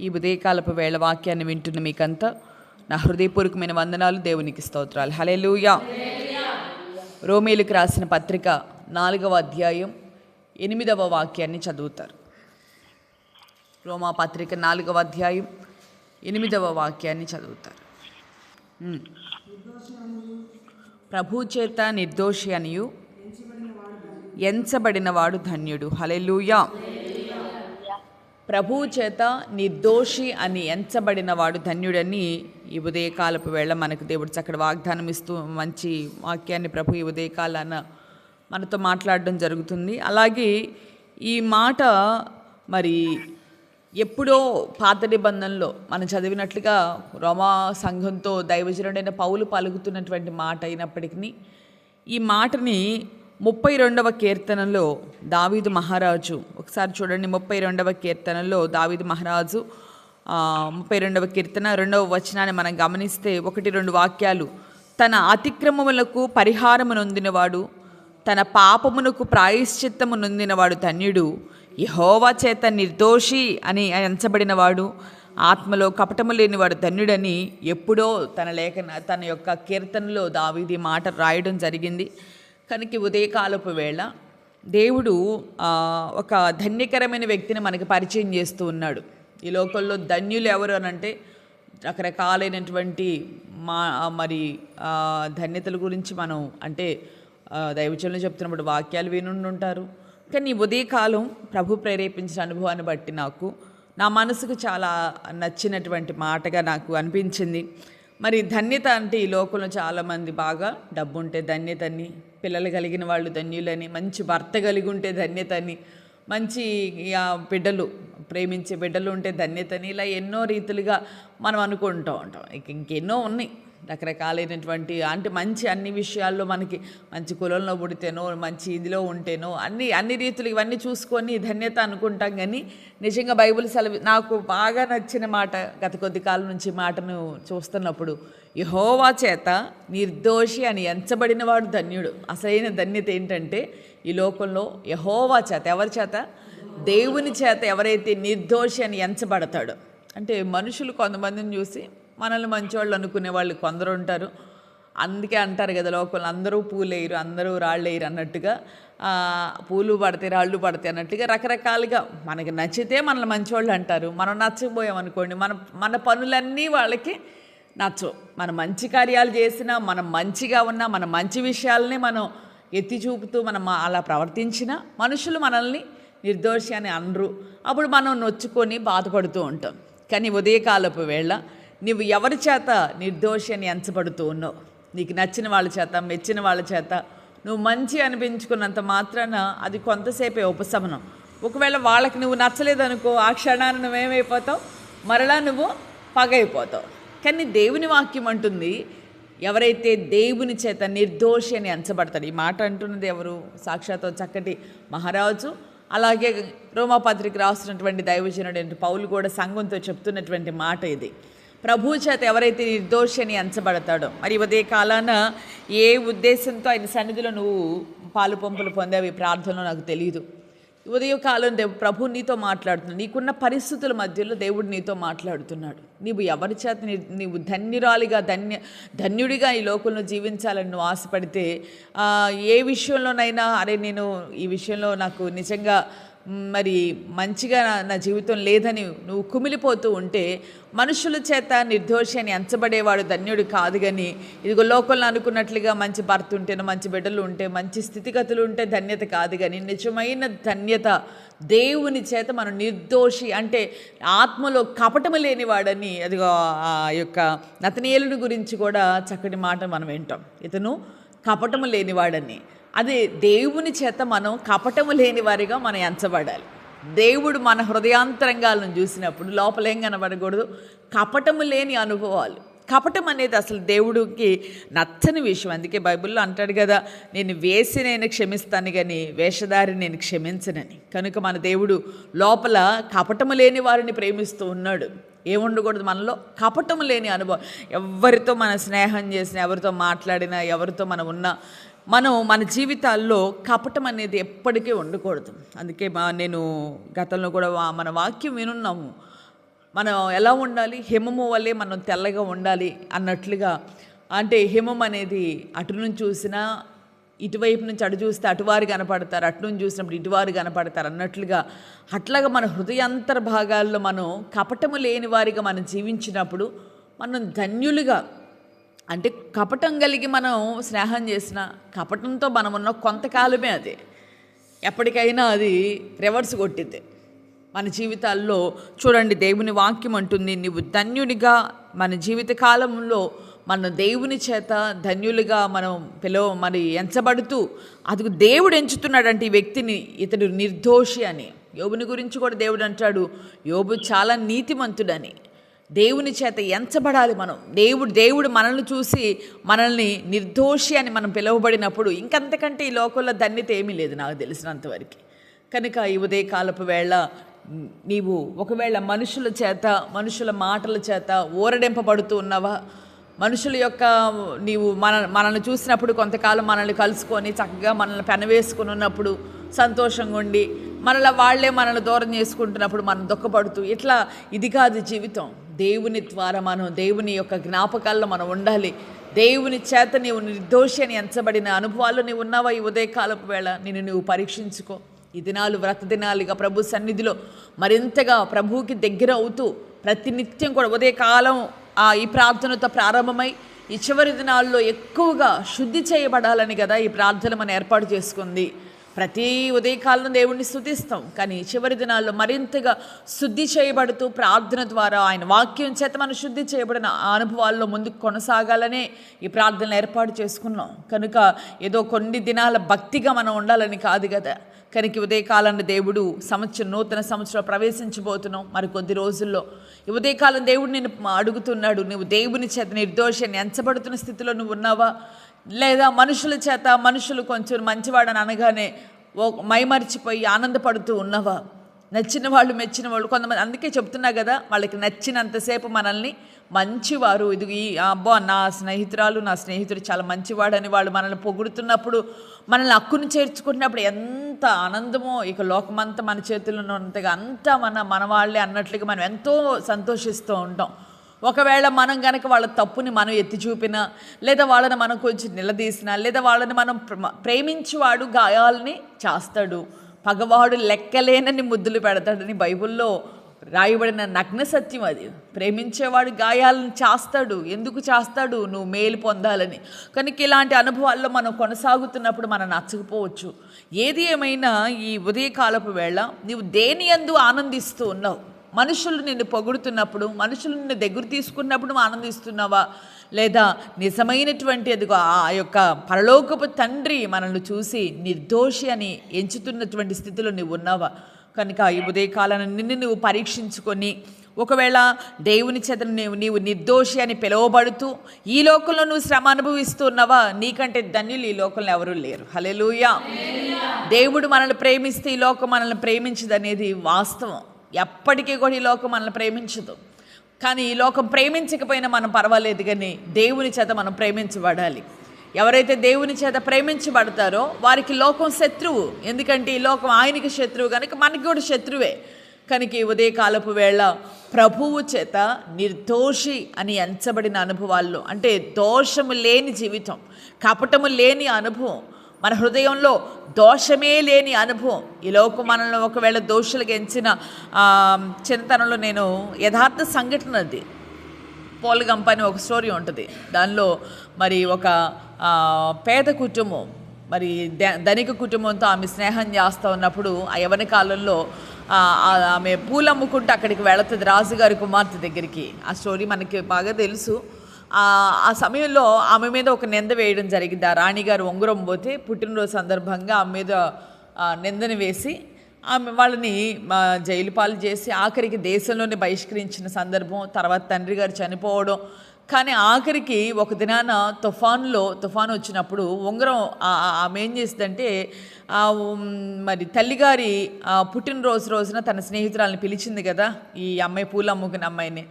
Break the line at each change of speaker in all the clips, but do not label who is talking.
ఈ ఉదయకాలపు వేళ వాక్యాన్ని వింటున్న మీకంతా నా హృదయపూర్వకమైన వందనాలు దేవునికి స్తోత్రాలు. హల్లెలూయా. రోమేలుకు రాసిన పత్రిక నాలుగవ అధ్యాయం ఎనిమిదవ వాక్యాన్ని చదువుతారు. రోమా పత్రిక నాలుగవ అధ్యాయం ఎనిమిదవ వాక్యాన్ని చదువుతారు. ప్రభు చేత నిర్దోషి అనియు ఎంచబడినవాడు ధన్యుడు. హలెలూయా ప్రభువు చేత నిర్దోషి అని ఎంచబడినవాడు ధన్యుడని ఈ ఉదయకాలపు వేళ మనకు దేవుడు చక్కటి వాగ్దానం ఇస్తూ మంచి వాక్యాన్ని ప్రభు ఈ ఉదయకాలాన మనతో మాట్లాడడం జరుగుతుంది. అలాగే ఈ మాట మరి ఎప్పుడో పాత నిబంధనలో మనం చదివినట్లుగా రోమా సంఘంతో దైవజనుడైన పౌలు పలుకుతున్నటువంటి మాట అయినప్పటికీ ఈ మాటని ముప్పై రెండవ కీర్తనలో దావీదు మహారాజు. ఒకసారి చూడండి ముప్పై రెండవ కీర్తనలో దావీదు మహారాజు ముప్పై రెండవ కీర్తన రెండవ వచనాన్ని మనం గమనిస్తే ఒకటి రెండు వాక్యాలు. తన అతిక్రమములకు పరిహారము నొందినవాడు తన పాపమునకు ప్రాయశ్చిత్తము నొందినవాడు ధన్యుడు యహోవా చేత నిర్దోషి అని ఎంచబడినవాడు ఆత్మలో కపటము లేనివాడు ధన్యుడని ఎప్పుడో తన లేఖన తన యొక్క కీర్తనలో దావీది మాట రాయడం జరిగింది. కనుక ఉదయకాలపు వేళ దేవుడు ఒక ధన్యకరమైన వ్యక్తిని మనకి పరిచయం చేస్తూ ఉన్నాడు. ఈ లోకంలో ధన్యులు ఎవరు అని అంటే రకరకాలైనటువంటి మా మరి ధన్యతల గురించి మనం అంటే ఆ, దైవచనులు చెప్తున్నప్పుడు వాక్యాలు వినుండి ఉంటారు. కానీ ఉదయకాలం ప్రభు ప్రేరేపించిన అనుభవాన్ని బట్టి నాకు నా మనసుకు చాలా నచ్చినటువంటి మాటగా నాకు అనిపించింది. మరి ధన్యత అంటే ఈ లోకంలో చాలామంది బాగా డబ్బు ఉంటే ధన్యతని పిల్లలు కలిగిన వాళ్ళు ధన్యులని మంచి భర్త కలిగి ఉంటే ధన్యతని మంచి బిడ్డలు ప్రేమించే బిడ్డలు ఉంటే ధన్యతని ఇలా ఎన్నో రీతులుగా మనం అనుకుంటూ ఉంటాం. ఇంకెన్నో ఉన్నాయి. రకరకాలైనటువంటి అంటే మంచి అన్ని విషయాల్లో మనకి మంచి కులంలో పుడితేనో మంచి ఇదిలో ఉంటేనో అన్ని అన్ని రీతులు ఇవన్నీ చూసుకొని ధన్యత అనుకుంటాం కానీ నిజంగా బైబిల్ సెలవు నాకు బాగా నచ్చిన మాట గత కొద్ది కాలం నుంచి మాటను చూస్తున్నప్పుడు యహోవా చేత నిర్దోషి అని ఎంచబడిన వాడు ధన్యుడు. అసలైన ధన్యత ఏంటంటే ఈ లోకంలో యహోవా చేత ఎవరి చేత? దేవుని చేత ఎవరైతే నిర్దోషి అని ఎంచబడతాడో. అంటే మనుషులు కొంతమందిని చూసి మనల్ని మంచివాళ్ళు అనుకునే వాళ్ళు కొందరు ఉంటారు. అందుకే అంటారు కదా లోకల్ అందరూ పూలేయరు అందరూ రాళ్ళేయరు అన్నట్టుగా పూలు పడితే రాళ్ళు పడతాయి అన్నట్టుగా రకరకాలుగా మనకి నచ్చితే మనల్ని మంచివాళ్ళు అంటారు. మనం నచ్చకపోయామనుకోండి మన మన పనులన్నీ వాళ్ళకి నచ్చవు. మనం మంచి కార్యాలు చేసినా మనం మంచిగా ఉన్నా మన మంచి విషయాలని మనం ఎత్తి చూపుతూ మనం అలా ప్రవర్తించినా మనుషులు మనల్ని నిర్దోషి అని అనరు. అప్పుడు మనం నొచ్చుకొని బాధపడుతూ ఉంటాం. కానీ ఉదయకాలపు వేళ నువ్వు ఎవరి చేత నిర్దోషి అని ఎంచబడుతూ ఉన్నావు? నీకు నచ్చిన వాళ్ళ చేత మెచ్చిన వాళ్ళ చేత నువ్వు మంచి అనిపించుకున్నంత మాత్రాన అది కొంతసేపే ఉపశమనం. ఒకవేళ వాళ్ళకి నువ్వు నచ్చలేదనుకో ఆ క్షణాన నువ్వేమైపోతావు? మరలా నువ్వు పగైపోతావు. కానీ దేవుని వాక్యం అంటుంది ఎవరైతే దేవుని చేత నిర్దోషి అని ఎంచబడతాడు ఈ మాట అంటున్నది ఎవరు? సాక్షాత్ చక్కటి మహారాజు. అలాగే రోమాపత్రిక రాస్తున్నటువంటి దైవజనుడు పౌలు కూడా సంఘంతో చెప్తున్నటువంటి మాట ఇది. ప్రభు చేత ఎవరైతే నిర్దోషి అని మరి ఉదయ కాలాన ఏ ఉద్దేశంతో ఆయన సన్నిధిలో నువ్వు పాలు పంపులు పొందావు ప్రార్థనలో నాకు తెలియదు ఉదయకాలం దేవు ప్రభు నీతో మాట్లాడుతున్నాడు. నీకున్న పరిస్థితుల మధ్యలో దేవుడు నీతో మాట్లాడుతున్నాడు. నీవు ఎవరి చేత నీవు ధన్యురాలిగా ధన్య ధన్యుడిగా ఈ లోకంలో జీవించాలని నువ్వు ఆశపడితే ఏ విషయంలోనైనా అరే నేను ఈ విషయంలో నాకు నిజంగా మరి మంచిగా నా- జీవితం లేదని నువ్వు కుమిలిపోతూ ఉంటే మనుషుల చేత నిర్దోషి అని ఎంచబడేవాడు ధన్యుడు కాదు కానీ ఇదిగో లోకంలో అనుకున్నట్లుగా మంచి భర్త ఉంటేనో మంచి బిడ్డలు ఉంటే మంచి స్థితిగతులు ఉంటే ధన్యత కాదు కానీ నిజమైన ధన్యత దేవుని చేత మనం నిర్దోషి అంటే ఆత్మలో కపటము లేనివాడని అదిగో ఆ యొక్క నతనీయులను గురించి కూడా చక్కటి మాట మనం వింటాం. ఇతను కపటము లేనివాడని. అదే దేవుని చేత మనం కపటము లేని వారిగా మనం ఎంచబడాలి. దేవుడు మన హృదయాంతరంగాలను చూసినప్పుడు లోపల ఏం కనబడకూడదు. కపటము లేని అనుభవాలు. కపటం అనేది అసలు దేవుడికి నచ్చని విషయం. అందుకే బైబిల్లో అంటాడు కదా నేను వేసి నేను క్షమిస్తాను కానీ వేషధారి నేను క్షమించనని. కనుక మన దేవుడు లోపల కపటము లేని వారిని ప్రేమిస్తూ ఉన్నాడు. ఏముండకూడదు మనలో? కపటము లేని అనుభవం. ఎవరితో మన స్నేహం చేసినా ఎవరితో మాట్లాడినా ఎవరితో మనం ఉన్నా మనం మన జీవితాల్లో కపటం అనేది ఎప్పటికీ ఉండకూడదు. అందుకే మా నేను గతంలో కూడా వా- మన వాక్యం వినున్నాము. మనం ఎలా ఉండాలి? హిమము వల్లే మనం తెల్లగా ఉండాలి అన్నట్లుగా. అంటే హిమం అనేది అటు నుంచి చూసినా ఇటువైపు నుంచి అటు చూస్తే అటువారు కనపడతారు అటు నుంచి చూసినప్పుడు ఇటువారు కనపడతారు అన్నట్లుగా. అట్లాగా మన హృదయాంతర భాగాల్లో మనం కపటము లేని వారిగా మనం జీవించినప్పుడు మనం ధన్యులుగా అంటే కపటం కలిగి మనం స్నేహం చేసిన కపటంతో మనం ఉన్న కొంతకాలమే అది. ఎప్పటికైనా అది రివర్స్ కొట్టిద్ది. మన జీవితాల్లో చూడండి దేవుని వాక్యం అంటుంది నీవు ధన్యునిగా మన జీవిత కాలంలో మన దేవుని చేత ధన్యులుగా మనం పిలవ మరి ఎంచబడుతూ అది దేవుడు ఎంచుతున్నాడంటే ఈ వ్యక్తిని ఇతడు నిర్దోషి అని. యోబుని గురించి కూడా దేవుడు అంటాడు యోబు చాలా నీతిమంతుడని. దేవుని చేత ఎంచబడాలి మనం. దేవుడు దేవుడు మనల్ని చూసి మనల్ని నిర్దోషి అని మనం పిలువబడినప్పుడు ఇంకంతకంటే ఈ లోకంలో ధన్యత ఏమీ లేదు నాకు తెలిసినంతవరకు కనుక ఈ ఉదయకాలపు వేళ నీవు ఒకవేళ మనుషుల చేత మనుషుల మాటల చేత ఊరడింపబడుతూ ఉన్నావా? మనుషుల యొక్క నీవు మన మనల్ని చూసినప్పుడు కొంతకాలం మనల్ని కలుసుకొని చక్కగా మనల్ని పెనవేసుకుని ఉన్నప్పుడు సంతోషంగా ఉండి మనల్ని వాళ్ళే మనల్ని దూరం చేసుకుంటున్నప్పుడు మనం దుఃఖపడుతూ ఇట్లా ఇది కాదు జీవితం. దేవుని ద్వారా మనం దేవుని యొక్క జ్ఞాపకాల్లో మనం ఉండాలి. దేవుని చేత నీవు నిర్దోషి అని ఎంచబడిన అనుభవాలు నీవు ఉన్నావా ఈ ఉదయకాలపు వేళ? నేను నువ్వు పరీక్షించుకో. ఈ దినాలు వ్రత దినాలుగా ప్రభు సన్నిధిలో మరింతగా ప్రభువుకి దగ్గర అవుతూ ప్రతినిత్యం కూడా ఉదయకాలం ఆ ఈ ప్రార్థనతో ప్రారంభమై ఈ చివరి దినాల్లో ఎక్కువగా శుద్ధి చేయబడాలని కదా ఈ ప్రార్థన మనం ఏర్పాటు చేసుకుంది. ప్రతి ఉదయకాలం దేవుణ్ణి స్థుతిస్తాం కానీ చివరి దినాల్లో మరింతగా శుద్ధి చేయబడుతూ ప్రార్థన ద్వారా ఆయన వాక్యం చేత మనం శుద్ధి చేయబడిన అనుభవాల్లో ముందుకు కొనసాగాలనే ఈ ప్రార్థనలు ఏర్పాటు చేసుకున్నాం. కనుక ఏదో కొన్ని దినాల భక్తిగా మనం ఉండాలని కాదు కదా. కనుక ఉదయకాలంలో దేవుడు సంవత్సరం నూతన సంవత్సరం ప్రవేశించబోతున్నాం. మరి కొద్ది రోజుల్లో ఈ ఉదయకాలం దేవుడు నేను అడుగుతున్నాడు. నువ్వు దేవుని చేత నిర్దోషాన్ని ఎంచబడుతున్న స్థితిలో నువ్వు ఉన్నావా? లేదా మనుషుల చేత మనుషులు కొంచెం మంచివాడని అనగానే ఓ మైమరిచిపోయి ఆనందపడుతూ ఉన్నవా? నచ్చిన వాళ్ళు మెచ్చిన వాళ్ళు. కొంతమంది అందుకే చెప్తున్నా కదా వాళ్ళకి నచ్చినంతసేపు మనల్ని మంచివారు. ఇది ఈ అబ్బో నా స్నేహితురాలు నా స్నేహితుడు చాలా మంచివాడని వాళ్ళు మనల్ని పొగుడుతున్నప్పుడు మనల్ని అక్కును చేర్చుకుంటున్నప్పుడు ఎంత ఆనందమో. ఇక లోకమంతా మన చేతుల్లో ఉన్నంతగా అంతా మన మన వాళ్ళే అన్నట్లుగా మనం ఎంతో సంతోషిస్తూ ఉంటాం. ఒకవేళ మనం కనుక వాళ్ళ తప్పుని మనం ఎత్తి చూపినా లేదా వాళ్ళని మనం కొంచెం నిలదీసినా లేదా వాళ్ళని మనం ప్ర- ప్రేమించేవాడు గాయాలని చేస్తాడు. పగవాడు లెక్కలేనని ముద్దులు పెడతాడని బైబిల్లో రాయబడిన నగ్న సత్యం అది. ప్రేమించేవాడు గాయాలను చేస్తాడు. ఎందుకు చేస్తాడు? నువ్వు మేలు పొందాలని. కనుక ఇలాంటి అనుభవాల్లో మనం కొనసాగుతున్నప్పుడు మనం నచ్చకపోవచ్చు. ఏది ఏమైనా ఈ ఉదయకాలపు వేళ నీవు దేని యందు ఆనందిస్తూ ఉన్నావు? మనుషులు నిన్ను పొగుడుతున్నప్పుడు మనుషులు నిన్ను దగ్గర తీసుకున్నప్పుడు ఆనందిస్తున్నావా? లేదా నిజమైనటువంటి అదిగో ఆ యొక్క పరలోకపు తండ్రి మనల్ని చూసి నిర్దోషి అని ఎంచుతున్నటువంటి స్థితిలో నువ్వు ఉన్నావా? కనుక ఈ ఉదయకాలను నిన్ను నువ్వు పరీక్షించుకొని ఒకవేళ దేవుని చేత నీవు నీవు నిర్దోషి అని పిలువబడుతూ ఈ లోకంలో నువ్వు శ్రమ అనుభవిస్తున్నావా నీకంటే ధన్యులు ఈ లోకంలో ఎవరూ లేరు. హలెలుయా దేవుడు మనల్ని ప్రేమిస్తే ఈ లోకం మనల్ని ప్రేమించదనేది వాస్తవం. ఎప్పటికీ కూడా ఈ లోకం మనల్ని ప్రేమించదు. కానీ ఈ లోకం ప్రేమించకపోయినా మనం పర్వాలేదు కానీ దేవుని చేత మనం ప్రేమించబడాలి. ఎవరైతే దేవుని చేత ప్రేమించబడతారో వారికి లోకం శత్రువు. ఎందుకంటే ఈ లోకం ఆయనకి శత్రువు కనుక మనకి కూడా శత్రువే. కనుక ఈ ఉదయకాలపు వేళ ప్రభువు చేత నిర్దోషి అని ఎంచబడిన అనుభవాల్లో అంటే దోషము లేని జీవితం కపటము లేని అనుభవం మన హృదయంలో దోషమే లేని అనుభవం. ఈ లోపు మనల్ని ఒకవేళ దోషులకు ఎంచిన ఆ, చిన్నతనంలో నేను యథార్థ సంఘటన అది. పోలగంప అని ఒక స్టోరీ ఉంటుంది. దానిలో మరి ఒక పేద కుటుంబం మరి ధనిక కుటుంబంతో ఆమె స్నేహం చేస్తూ ఉన్నప్పుడు ఆ యవన కాలంలో ఆమె పూలు అమ్ముకుంటూ అక్కడికి వెళుతుంది రాజుగారి కుమార్తె దగ్గరికి. ఆ స్టోరీ మనకి బాగా తెలుసు. ఆ సమయంలో ఆమె మీద ఒక నింద వేయడం జరిగింది. ఆ రాణిగారు ఉంగరం పోతే పుట్టినరోజు సందర్భంగా ఆమె మీద నిందని నిందను వేసి ఆమె వాళ్ళని మా జైలు పాలు చేసి ఆఖరికి దేశంలోనే బహిష్కరించిన సందర్భం తర్వాత తండ్రి గారు చనిపోవడం. కానీ ఆఖరికి ఒక దినాన తుఫాన్లో తుఫాన్ వచ్చినప్పుడు ఉంగరం ఆమె ఏం చేసిందంటే మరి తల్లిగారి పుట్టినరోజు రోజున తన స్నేహితురాలను పిలిచింది కదా ఈ అమ్మాయి పూలు అమ్ముకున్న అమ్మాయిని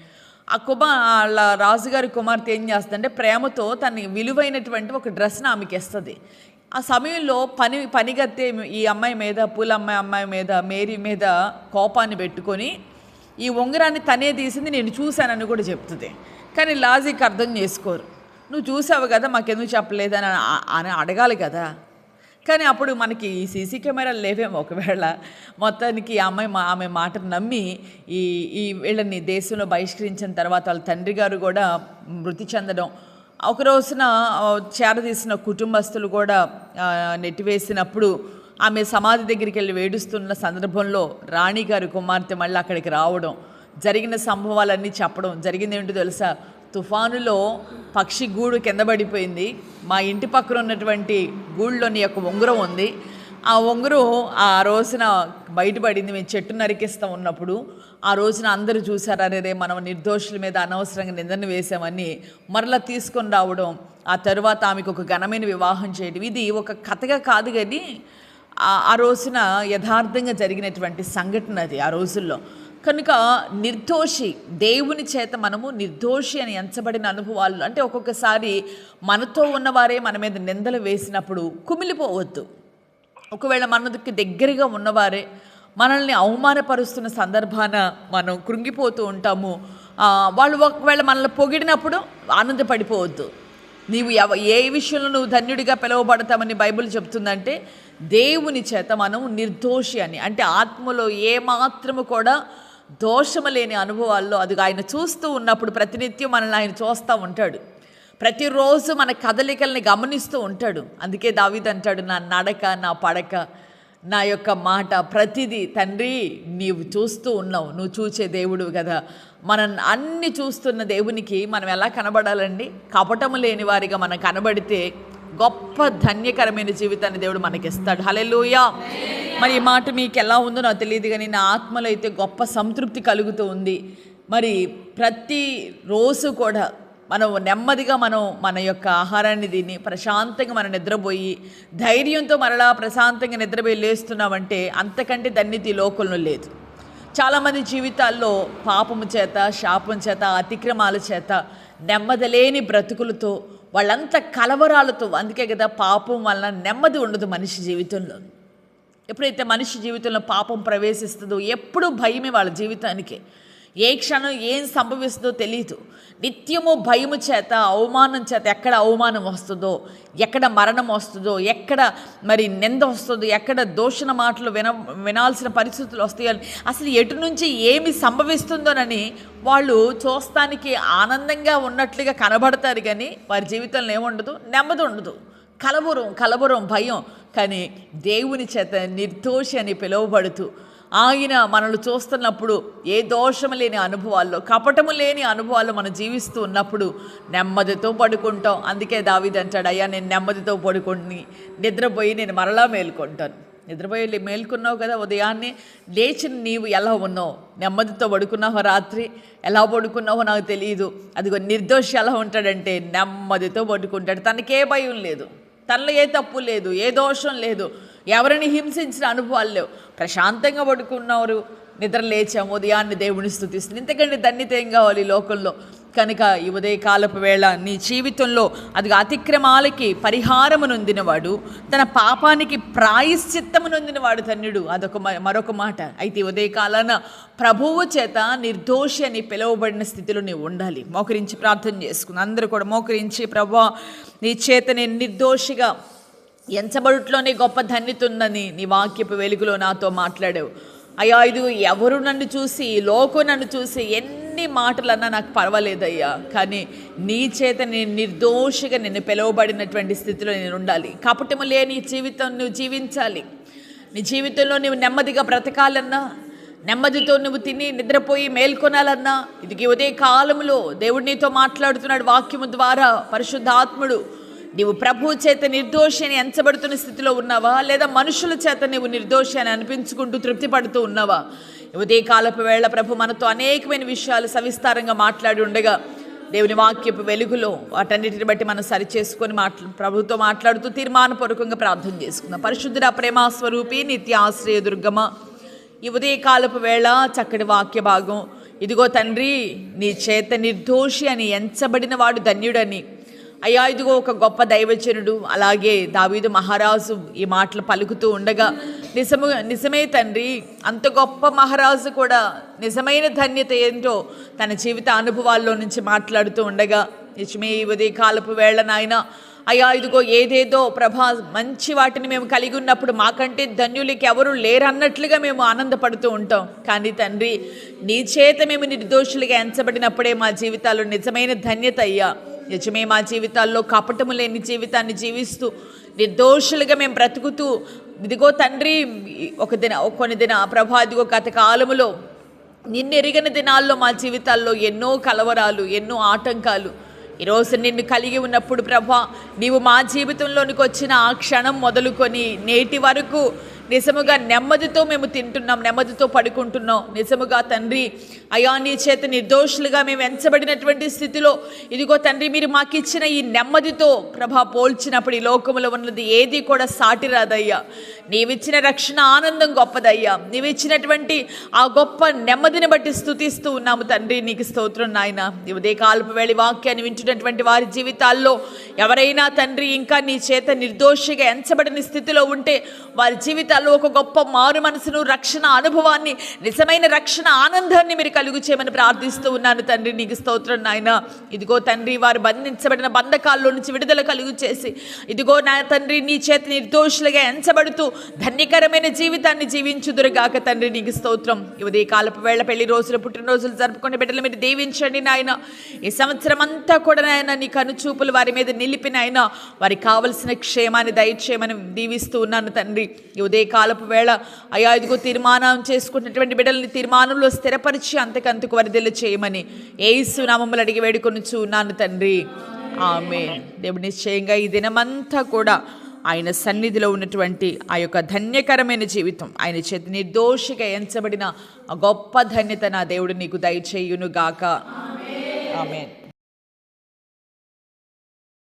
ఆ కుమ వాళ్ళ రాజుగారి కుమార్తె ఏం చేస్తుందంటే ప్రేమతో తన విలువైనటువంటి ఒక డ్రెస్ని ఆమెకి ఇస్తుంది. ఆ సమయంలో పని పనిగత్తే ఈ అమ్మాయి మీద పూల అమ్మాయి అమ్మాయి మీద మేరీ మీద కోపాన్ని పెట్టుకొని ఈ ఉంగరాన్ని తనే తీసింది నేను చూశానని కూడా చెప్తుంది. కానీ లాజిక్ అర్థం చేసుకోరు. నువ్వు చూసావు కదా మాకెందుకు చెప్పలేదని అని అడగాలి కదా. కానీ అప్పుడు మనకి ఈ సీసీ కెమెరాలు లేవేమో ఒకవేళ. మొత్తానికి ఈ అమ్మాయి మా ఆమె మాటను నమ్మి ఈ ఈ వీళ్ళని దేశంలో బహిష్కరించిన తర్వాత వాళ్ళ తండ్రి గారు కూడా మృతి చెందడం. ఒక రోజున చేరదీసిన కుటుంబస్తులు కూడా నెట్టివేసినప్పుడు ఆమె సమాధి దగ్గరికి వెళ్ళి వేడుస్తున్న సందర్భంలో రాణి గారు కుమార్తె మళ్ళీ అక్కడికి రావడం. జరిగిన సంభవాలన్నీ చెప్పడం. జరిగింది ఏంటో తెలుసా? తుఫానులో పక్షి గూడు కింద పడిపోయింది. మా ఇంటి పక్కన ఉన్నటువంటి గూళ్ళోని యొక్క ఉంగరం ఉంది. ఆ ఉంగరం ఆ రోజున బయటపడింది. మేము చెట్టు నరికిస్తూ ఉన్నప్పుడు. ఆ రోజున అందరూ చూసారనేదే అరే మనం నిర్దోషుల మీద అనవసరంగా నిందన వేసామని మరలా తీసుకొని రావడం ఆ తరువాత ఆమెకు ఒక ఘనమైన వివాహం చేయడం. ఇది ఒక కథగా కాదు కానీ ఆ రోజున యథార్థంగా జరిగినటువంటి సంఘటన అది ఆ రోజుల్లో. కనుక నిర్దోషి దేవుని చేత మనము నిర్దోషి అని ఎంచబడిన అనుభవాలు అంటే ఒక్కొక్కసారి మనతో ఉన్నవారే మన మీద నిందలు వేసినప్పుడు కుమిలిపోవద్దు. ఒకవేళ మనకి దగ్గరగా ఉన్నవారే మనల్ని అవమానపరుస్తున్న సందర్భాన మనం కృంగిపోతూ ఉంటాము. వాళ్ళు ఒకవేళ మనల్ని పొగిడినప్పుడు ఆనందపడిపోవద్దు. నీవు ఎవ ఏ విషయంలో నువ్వు ధన్యుడిగా పిలువబడతామని బైబిల్ చెప్తుందంటే దేవుని చేత మనం నిర్దోషి అని అంటే ఆత్మలో ఏమాత్రము కూడా దోషము లేని అనుభవాల్లో అది ఆయన చూస్తూ ఉన్నప్పుడు ప్రతినిత్యం మనల్ని ఆయన చూస్తూ ఉంటాడు. ప్రతిరోజు మన కదలికల్ని గమనిస్తూ ఉంటాడు. అందుకే దావీద్ అంటాడు నా నడక నా పడక నా యొక్క మాట ప్రతిదీ తండ్రి నీవు చూస్తూ ఉన్నావు. నువ్వు చూచే దేవుడు కదా. మనం అన్ని చూస్తున్న దేవునికి మనం ఎలా కనబడాలండి? కపటము లేని వారిగా మనం కనబడితే గొప్ప ధన్యకరమైన జీవితాన్ని దేవుడు మనకిస్తాడు. హలెలుయా మరి ఈ మాట మీకు ఎలా ఉందో నాకు తెలియదు కానీ నా ఆత్మలో అయితే గొప్ప సంతృప్తి కలుగుతూ ఉంది. మరి ప్రతి రోజు కూడా మనం నెమ్మదిగా మనం మన యొక్క ఆహారాన్ని తిని ప్రశాంతంగా మనం నిద్రపోయి ధైర్యంతో మరలా ప్రశాంతంగా నిద్రపోయి లేస్తున్నామంటే అంతకంటే దన్నితి లోకంలో లేదు. చాలామంది జీవితాల్లో పాపము చేత శాపం చేత అతిక్రమాల చేత నెమ్మదలేని బ్రతుకులతో వాళ్ళంతా కలవరాలతో అందుకే కదా పాపం వలన నెమ్మది ఉండదు మనిషి జీవితంలో. ఎప్పుడైతే మనిషి జీవితంలో పాపం ప్రవేశిస్తుందో ఎప్పుడూ భయమే వాళ్ళ జీవితానికి. ఏ క్షణం ఏం సంభవిస్తుందో తెలియదు నిత్యము భయము చేత అవమానం చేత ఎక్కడ అవమానం వస్తుందో ఎక్కడ మరణం వస్తుందో ఎక్కడ మరి నింద వస్తుందో ఎక్కడ దోషణ మాటలు విన వినాల్సిన పరిస్థితులు వస్తాయని అసలు ఎటు నుంచి ఏమి సంభవిస్తుందోనని వాళ్ళు చూస్తానికి ఆనందంగా ఉన్నట్లుగా కనబడతారు కానీ వారి జీవితంలో ఏముండదు? నెమ్మది ఉండదు. కలవరం కలవరం భయం. కానీ దేవుని చేత నిర్దోషి అని పిలువబడుతూ ఆయన మనల్ని చూస్తున్నప్పుడు ఏ దోషము లేని అనుభవాల్లో కపటము లేని అనుభవాల్లో మనం జీవిస్తూ ఉన్నప్పుడు నెమ్మదితో పడుకుంటాం. అందుకే దావిది అంటాడు అయ్యా నేను నెమ్మదితో పడుకొని నిద్రపోయి నేను మరలా మేల్కొంటాను. నిద్రపోయి లే- మేల్కొన్నావు కదా ఉదయాన్నే లేచిన నీవు ఎలా ఉన్నావు? నెమ్మదితో పడుకున్నావు రాత్రి? ఎలా పడుకున్నావో నాకు తెలియదు అదిగో నిర్దోషి ఎలా ఉంటాడంటే నెమ్మదితో పడుకుంటాడు. తనకే భయం లేదు. తనలో ఏ తప్పు లేదు ఏ దోషం లేదు. ఎవరిని హింసించిన అనుభవాలు లేవు. ప్రశాంతంగా పడుకున్నారు నిద్ర లేచాము ఉదయాన్ని దేవుని స్థుతిస్తుంది ఇంతకంటే ధన్యత ఏం కావాలి లోకంలో. కనుక ఈ ఉదయకాలపు వేళ నీ జీవితంలో అది అతిక్రమాలకి పరిహారము నొందినవాడు తన పాపానికి ప్రాయశ్చిత్తము నొందినవాడు ధన్యుడు. అదొక మరొక మాట. అయితే ఉదయకాలాన ప్రభువు చేత నిర్దోషి అని పిలువబడిన స్థితిలో నీవు ఉండాలి. మోకరించి ప్రార్థన చేసుకుని అందరూ కూడా మోకరించి ప్రభా నీ చేత నేను నిర్దోషిగా ఎంచబడుట్లోనే గొప్ప ధన్యత ఉందని నీ వాక్యపు వెలుగులో నాతో మాట్లాడావు. అయ్యా ఇది ఎవరు నన్ను చూసి లోకు లోకం నన్ను చూసి ఎన్ని మాటలన్నా నాకు పర్వాలేదయ్యా. కానీ నీ చేత నేను నిర్దోషిగా నేను పిలువబడినటువంటి స్థితిలో నేను ఉండాలి. కపటము లేని జీవితం నువ్వు జీవించాలి. నీ జీవితంలో నువ్వు నెమ్మదిగా బ్రతకాలన్నా నెమ్మదితో నువ్వు తిని నిద్రపోయి మేల్కొనాలన్నా ఇది ఉదయ కాలంలో దేవుడు నీతో మాట్లాడుతున్నాడు వాక్యము ద్వారా. పరిశుద్ధాత్ముడు నీవు ప్రభు చేత నిర్దోషి అని ఎంచబడుతున్న స్థితిలో ఉన్నావా? లేదా మనుషుల చేత నీవు నిర్దోషి అని అనిపించుకుంటూ తృప్తి పడుతూ ఉన్నావా? ఉదయకాలపు వేళ ప్రభు మనతో అనేకమైన విషయాలు సవిస్తారంగా మాట్లాడి ఉండగా దేవుని వాక్యపు వెలుగులో వాటన్నిటిని బట్టి మనం సరిచేసుకొని మాట్లా ప్రభుతో మాట్లాడుతూ తీర్మానపూర్వకంగా ప్రార్థన చేసుకుందాం. పరిశుద్ధుడ ప్రేమ స్వరూపి నిత్య ఆశ్రయ దుర్గమ ఈ ఉదయకాలపు వేళ చక్కటి వాక్య భాగం. ఇదిగో తండ్రి నీ చేత నిర్దోషి అని ఎంచబడిన వాడు ధన్యుడని అయ్యా ఇదిగో ఒక గొప్ప దైవజనుడు. అలాగే దావీదు మహారాజు ఈ మాటలు పలుకుతూ ఉండగా నిజము నిజమే తండ్రి అంత గొప్ప మహారాజు కూడా నిజమైన ధన్యత ఏంటో తన జీవిత అనుభవాల్లో నుంచి మాట్లాడుతూ ఉండగా నిజమే ఉదయ కాలపు వేళ నాయన అయ్యా ఇదిగో ఏదేదో ప్రభా మంచి వాటిని మేము కలిగి ఉన్నప్పుడు మాకంటే ధన్యులకి ఎవరు లేరన్నట్లుగా మేము ఆనందపడుతూ ఉంటాం. కానీ తండ్రి నీ చేత మేము నిర్దోషులుగా ఎంచబడినప్పుడే మా జీవితాల్లో నిజమైన ధన్యత అయ్యా. నిజమే మా జీవితాల్లో కపటము లేని జీవితాన్ని జీవిస్తూ నిర్దోషులుగా మేము బ్రతుకుతూ ఇదిగో తండ్రి ఒక దిన కొన్ని దిన ప్రభా ఇదిగో గత కాలములో నిన్నెరిగిన దినాల్లో మా జీవితాల్లో ఎన్నో కలవరాలు ఎన్నో ఆటంకాలు. ఈరోజు నిన్ను కలిగి ఉన్నప్పుడు ప్రభా నీవు మా జీవితంలోనికి వచ్చిన ఆ క్షణం మొదలుకొని నేటి వరకు నిజముగా నెమ్మదితో మేము తింటున్నాం నెమ్మదితో పడుకుంటున్నాం. నిజముగా తండ్రి అయా నీ చేత నిర్దోషులుగా మేము ఎంచబడినటువంటి స్థితిలో ఇదిగో తండ్రి మీరు మాకు ఇచ్చిన ఈ నెమ్మదితో ప్రభా పోల్చినప్పుడు ఈ లోకములో ఉన్నది ఏది కూడా సాటి రాదయ్యా. నీవిచ్చిన రక్షణ ఆనందం గొప్పదయ్యా. నీవిచ్చినటువంటి ఆ గొప్ప నెమ్మదిని బట్టి స్థుతిస్తూ ఉన్నాము తండ్రి. నీకు స్తోత్రం నాయన. ఈ ఉదయకాలపు వేళి వాక్యాన్ని వింటున్నటువంటి వారి జీవితాల్లో ఎవరైనా తండ్రి ఇంకా నీ చేత నిర్దోషిగా ఎంచబడిన స్థితిలో ఉంటే వారి జీవితాల్లో ఒక గొప్ప మారు మనసును రక్షణ అనుభవాన్ని నిజమైన రక్షణ ఆనందాన్ని మీరు కలుగు చేయమని ప్రార్థిస్తూ ఉన్నాను తండ్రి. నీకు స్తోత్రం నాయన. ఇదిగో తండ్రి వారు బంధించబడిన బంధకాల్లో నుంచి విడుదల కలుగు చేసి ఇదిగో నా తండ్రి నీ చేత నిర్దోషులుగా ఎంచబడుతూ ధన్యకరమైన జీవితాన్ని జీవించుదురుగాక తండ్రి. నీకు స్తోత్రం. ఉదయ కాలపు వేళ పెళ్ళి రోజులు పుట్టినరోజులు జరుపుకునే బిడ్డలు మీరు దీవించండి నాయన. ఈ సంవత్సరం అంతా కూడా నాయన నీ కనుచూపులు వారి మీద నిలిపిన ఆయన వారికి కావలసిన క్షేమాన్ని దయచేయమని దీవిస్తూ ఉన్నాను తండ్రి. ఉదయ కాలపు వేళ అయా ఇదిగో తీర్మానం చేసుకున్నటువంటి బిడ్డల్ని తీర్మానంలో స్థిరపరిచి అంతకంతకు వరదలు చేయమని ఏసు నామములు అడిగి వేడుకొని ఉన్నాను తండ్రి. ఆమె దేవుడు నిశ్చయంగా ఈ దినమంతా కూడా ఆయన సన్నిధిలో ఉన్నటువంటి ఆ యొక్క ధన్యకరమైన జీవితం ఆయన చేత నిర్దోషిగా ఎంచబడిన గొప్ప ధన్యత నా దేవుడు నీకు దయచేయును గాక ఆమె